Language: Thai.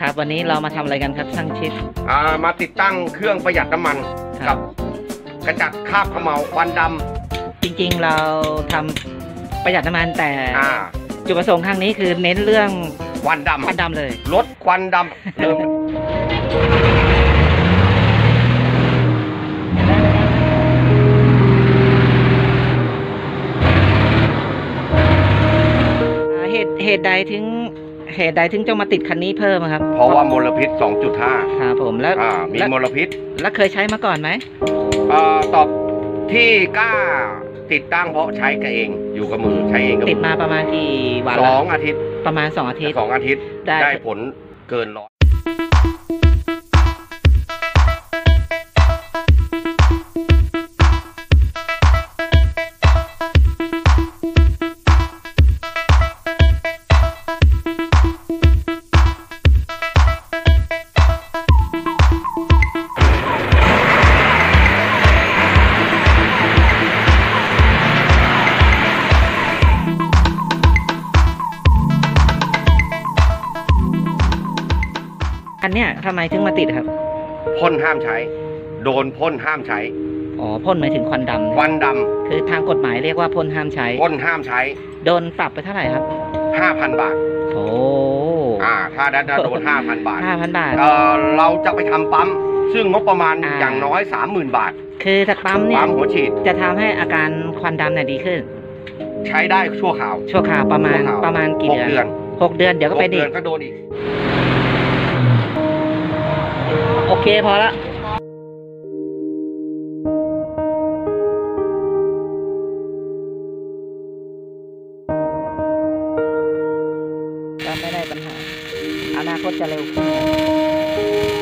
ครับ วันนี้เรามาทำอะไรกันครับช่างชิดอ่ามาติดตั้งเครื่องประหยัดน้ำมันครักับบกระจัดคราบเขมเหลาควันดจริงๆเราทำประหยัดน้ำมันแต่ำอ่าจุดประสงค์ครั้งนี้คือเน้นเรื่องควันควันดำดำเลยลดควันดำเริ่มอ่าเหตุเหตุใดถึง เหตุใดถึงจะมาติดคันนี้เพิ่มอะครับ เพราะว่ามลพิษ 2.5ครับผมแล้วอ่ามีแล้วมลพิษแล้วเคยใช้มาก่อนไหมอ่าตอบที่กล้าติดตั้งเพราะใช้กับเองอยู่กับมือใช้เองกับติดมาประมาณกี่วันสละองอาทิตย์ประมาณสองอาทิตย์สองอาทิตย์ได้ ได้ผลเกินร้อย อันเนี้ยทำไมถึงมาติดครับ พ่นห้ามใช้ โดนพ่นห้ามใช้ อ๋อพ่นหมายถึงควันดำควันดคือทางกฎหมายเรียกว่าพ่นห้ามใช้ำพ่นห้ามใช้ โดนปรับไปเท่าไหร่ครับ 5,000 บาท โอ้อ่า ถ้าได้โดน 5,000 บาทห้าพันบาท เอ่อเราจะไปทำปั๊ม ซึ่งงบประมาณอ่า อย่างน้อย 30,000 บาท คือถ้าปั๊มเนี่ยปั๊มหัวฉีดจะทำให้อาการควันดำเนี่ยดีขึ้น ใช้ได้ชั่วคราวชั่วคราวประมาณชั่วควประมาณกี่หกเดือนเดือนหกเดือนเดี๋ยวก็หไปกดีเดือนก็โดนอีกโอ เคพอละก็ไม่ได้ปัญหาอนาคตจะเร็วขึ้น